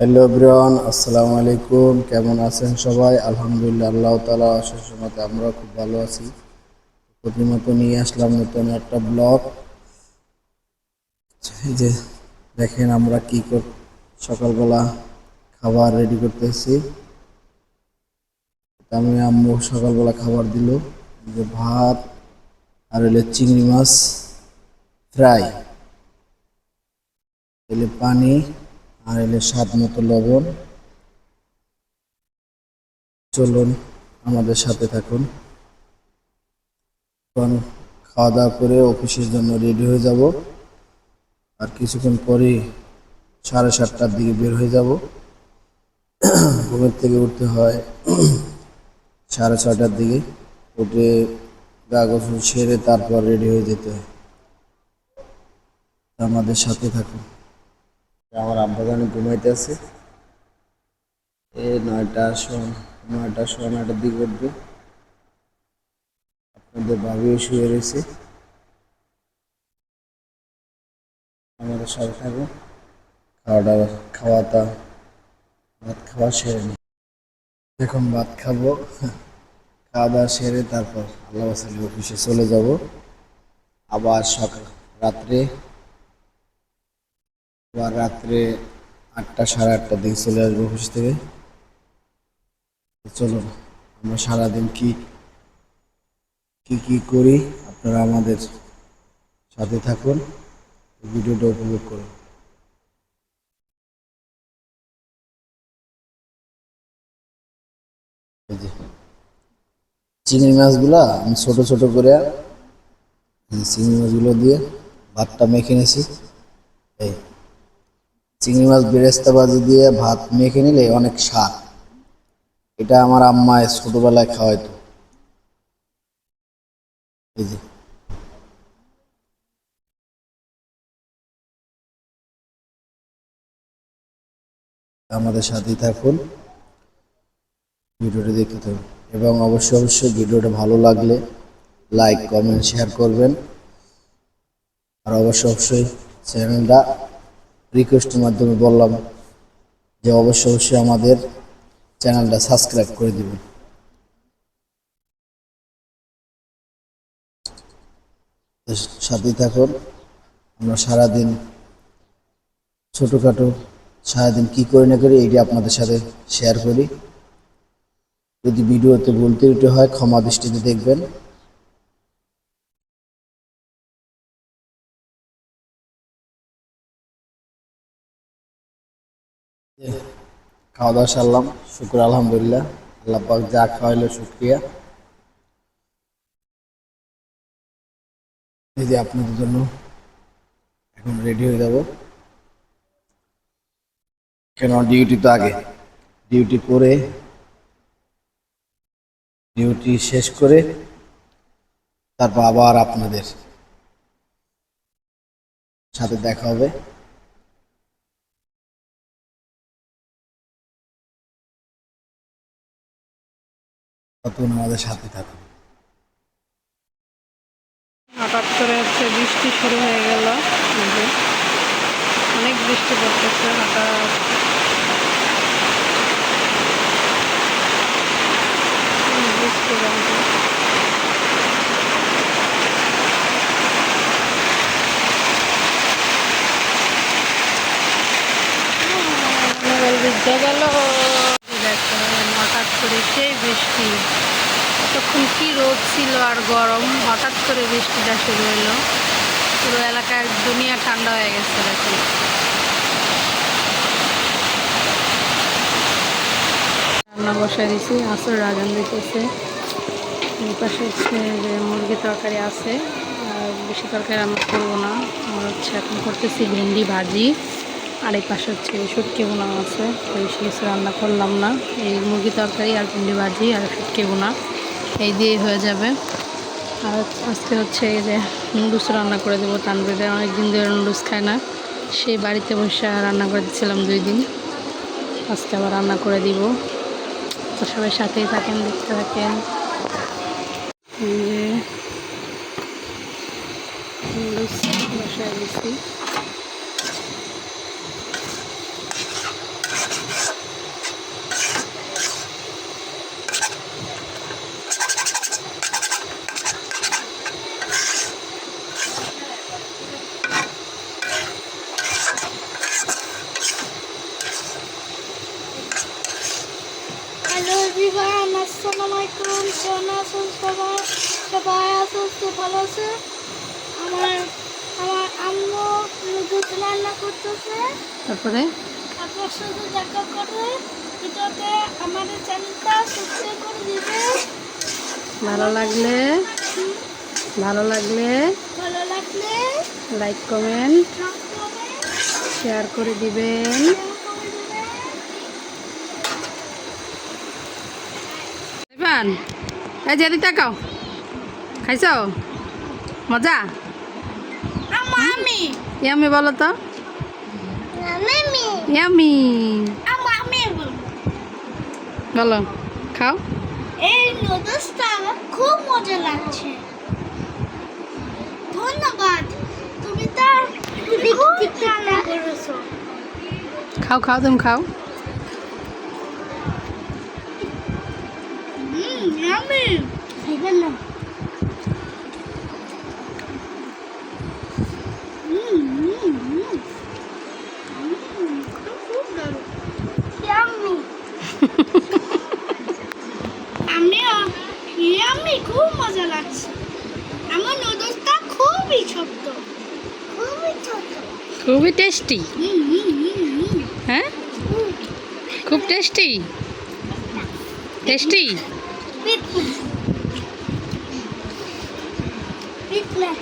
Hello Brian আসসালামু আলাইকুম কেমন আছেন সবাই? আলহামদুলিল্লাহ, আল্লাহ তালা অশেষ মতে আমরা খুব ভালো আছি। প্রতিমতো নিয়ে আসলাম নতুন একটা ব্লগ। এই যে দেখেন আমরা কি কর, সকালবেলা খাবার রেডি করতেছি। আমি আম্মু সকালবেলা খাবার দিল। যে ভাত আর হলো চিংড়ি মাছ, ফ্রাই। এলে পানি আর এলে স্বাদ মতো লবণ। চলুন আমাদের সাথে থাকুন। খাওয়া দাওয়া করে অফিসের জন্য রেডি হয়ে যাব। আর কিছুক্ষণ পরে সাড়ে সাতটার দিকে বের হয়ে যাব। ঘুমের থেকে উঠতে হয় সাড়ে ছটার দিকে। উঠে গা গোসল সেরে তারপর রেডি হয়ে যেতে হয়। আমাদের সাথে থাকুন। আমার আব্বা জানি ঘুমাইতে আছে। এ নয়টা শোন নয়টা সোয়া নয়টার দিকে উঠবে। আপনাদের ভাবিও শুয়ে রয়েছে। আমাদের সাথে থাকো খাওয়া দাওয়া খাওয়াটা ভাত খাওয়া সেরে নি। এখন ভাত খাব। খাওয়া দাওয়া সেরে তারপর আল্লাহ অফিসে চলে যাব। আবার সকাল রাত্রে আবার রাত্রে আটটা, সাড়ে আটটার দিকে চলে আসব অফিস থেকে। তো চলুন, আমরা সারাদিন কি কি কি করি, আপনারা আমাদের সাথে থাকুন, ভিডিওটা উপভোগ করুন। চিংড়ি মাছগুলা আমি ছোট ছোট করে চিংড়ি মাছগুলো দিয়ে ভাতটা মেখে নিয়েছি এই চিংড়ি মাছ বেরেস্তা বাজি দিয়ে ভাত মেখে নিলে অনেক স্বাদ। এটা আমার আম্মায় ছোটবেলায় খাওয়াইতো। আমাদের সাথেই থাকুন। ভিডিওটি দেখতে থাকুন। এবং অবশ্যই অবশ্যই ভিডিওটা ভালো লাগলে লাইক, কমেন্ট, শেয়ার করবেন। আর অবশ্যই অবশ্যই চ্যানেলটা রিকোয়েস্টের মাধ্যমে বললাম যে অবশ্যই অবশ্যই আমাদের চ্যানেলটা সাবস্ক্রাইব করে দেবেন। তো সাথেই থাকুন, আমরা সারাদিন ছোটোখাটো সারাদিন কী করি না করি এইটি আপনাদের সাথে শেয়ার করি। যদি ভিডিওতে বলতে ত্রুটি হয়, ক্ষমা দৃষ্টিতে দেখবেন। খাওয়া দাওয়া সারলাম, শুক্র, আলহামদুলিল্লাহ। আল্লাহ যা খাওয়াইলো, শুক্রিয়া। এই যে আপনাদের জন্য এখন রেডি হয়ে যাব। কেন? ডিউটি তো আগে। ডিউটি করে ডিউটি শেষ করে, তারপর আবার আপনাদের সাথে দেখা হবে। ততক্ষণ আমাদের সাথে থাকুন। হঠাৎ করে হচ্ছে বৃষ্টি শুরু হয়ে গেল। অনেক বৃষ্টি পড়তেছে, হঠাৎ। বৃষ্টি গেল। হঠাৎ করে সেই বৃষ্টি। তখন কি রোদ ছিল আর গরম, হঠাৎ করে বৃষ্টিটা শুরু হলো। পুরো এলাকায় দুনিয়া ঠান্ডা হয়ে গেছে দেখুন। রান্না বসাই দিছি আসর রাজান দিতেছে। পাশে হচ্ছে যে মুরগি তরকারি আছে, আর বেশি তরকারি আমরা করব না। আমরা হচ্ছে এখন করতেছি ভেন্ডি ভাজি। আর এই পাশে হচ্ছে শুটকি বোনা আছে বেশি কিছু রান্না করলাম না। এই মুরগি তরকারি আর ভেন্ডি ভাজি আর শুটকি বোনা এই দিয়েই হয়ে যাবে। আর আজকে হচ্ছে এই যে নুডলস রান্না করে দেবো তানবিদের অনেক দিন ধরে নুডলস খায় না, সেই বাড়িতে বসে রান্না করে দিচ্ছিলাম দুই দিন। আজকে আবার রান্না করে দিব। তো সবাই সাথেই থাকেন, দেখতে থাকেন। নুডলস বসায় দিচ্ছি আলাইকুম কেমন আছেন সবাই? সবাই সুস্থ ভালো আছে আমার আমার আম্মু দুধ রান্না করতেছে। তারপরে? আপনার সাথে দেখা করে ভিডিওতে আমাদের চ্যানেলটা সাবস্ক্রাইব করে দিবে। ভালো লাগলে? ভালো লাগলে? ভালো লাগলে লাইক কমেন্ট শেয়ার করে দিবেন। ইভান এই জেরি তাকাও। খাইছ? মজা? ইয়ামি বলো তো। ইয়ামি। বলো খাও। এই নুডলসটা আমার খুব মজা লাগছে। ধন্যবাদ। তুমি তার খুব রান্না করেছ। খাও খাও তুমি খাও। খুব আমিও ইয়ামি খুব মজা লাগছে আমার নুডলসটা খুবই ছোট্ট খুবই ছোট খুবই টেস্টি। হ্যাঁ? খুব tasty? Tasty? Bit lah. Bit lah,